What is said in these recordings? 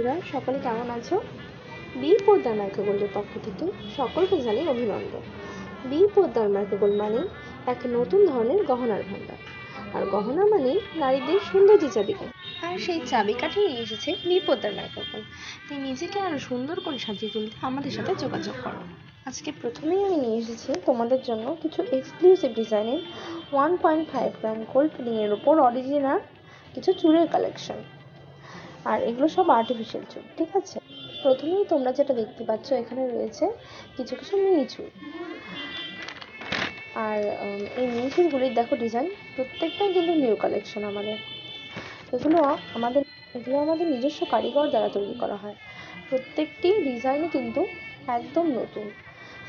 বন্ধুরা, সকলে কেমন আছো? বি পোদ্দার মাইক্রোগোল্ডের পক্ষ থেকে সকলকে জানাই অভিনন্দন। বি পোদ্দার মাইক্রোগোল্ড মানে এক নতুন ধরনের গহনার ভাণ্ডার। আর গহনা মানে নারীদের সৌন্দর্য চাবিকাঠি। আর সেই চাবিকাঠি নিয়ে এসেছে বি পোদ্দার মাইক্রোগোল্ড তাই নিজেকে আরও সুন্দর করে সাজিয়ে তুলতে আমাদের সাথে যোগাযোগ করো। আজকে প্রথমেই আমি নিয়ে এসেছি তোমাদের জন্য কিছু এক্সক্লুসিভ ডিজাইনের one point five gram gold ফিলিংয়ের ওপর অরিজিনাল কিছু চুড়ের কালেকশন আর এগুলো সব আর্টিফিশিয়াল চুল, ঠিক আছে? প্রথমেই তোমরা যেটা দেখতে পাচ্ছ এখানে রয়েছে কিছু কিছু মিনি চুল। আর এই মিনি চুলগুলির দেখো ডিজাইন প্রত্যেকটাই কিন্তু নিউ কালেকশন আমাদের। এগুলো আমাদের এগুলো আমাদের নিজস্ব কারিগর দ্বারা তৈরি করা হয়। প্রত্যেকটি ডিজাইনই কিন্তু একদম নতুন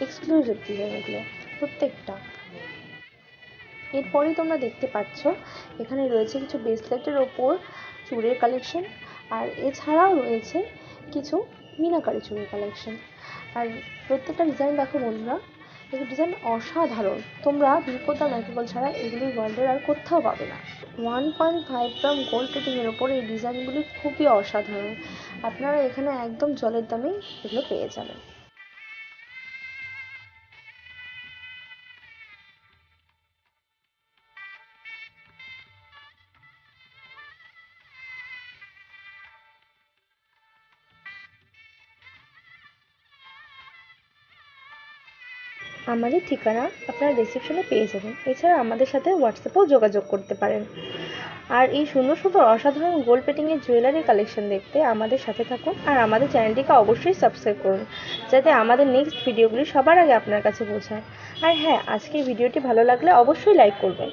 এক্সক্লুসিভ ডিজাইন এগুলো, প্রত্যেকটা। এরপরেই তোমরা দেখতে পাচ্ছ, এখানে রয়েছে কিছু ব্রেসলেটের ওপর চুড়ের কালেকশন আর এছাড়াও রয়েছে কিছু মিনাকারি চুড়ির কালেকশন আর প্রত্যেকটা ডিজাইন দেখো বন্ধুরা, এগুলো ডিজাইন অসাধারণ। তোমরা বিপদা মাইক্রোবল ছাড়া এগুলি ওয়ার্ল্ডের আর কোথাও পাবে না। One point five gram gold প্লেটিংয়ের ওপর এই ডিজাইনগুলি খুবই অসাধারণ। আপনারা এখানে একদম জলের দামেই এগুলো পেয়ে যাবেন। আমাদের ঠিকানা আপনারা রিসেপশনে পেয়ে যাবেন। এছাড়া আমাদের সাথে হোয়াটসঅ্যাপেও যোগাযোগ করতে পারেন। আর এই সুন্দর সুন্দর অসাধারণ গোল্ড পেটিংয়ের জুয়েলারি কালেকশন দেখতে আমাদের সাথে থাকুন আর আমাদের চ্যানেলটিকে অবশ্যই সাবস্ক্রাইব করুন, যাতে আমাদের নেক্সট ভিডিওগুলি সবার আগে আপনার কাছে পৌঁছায়। আর হ্যাঁ আজকের ভিডিওটি ভালো লাগলে অবশ্যই লাইক করবেন।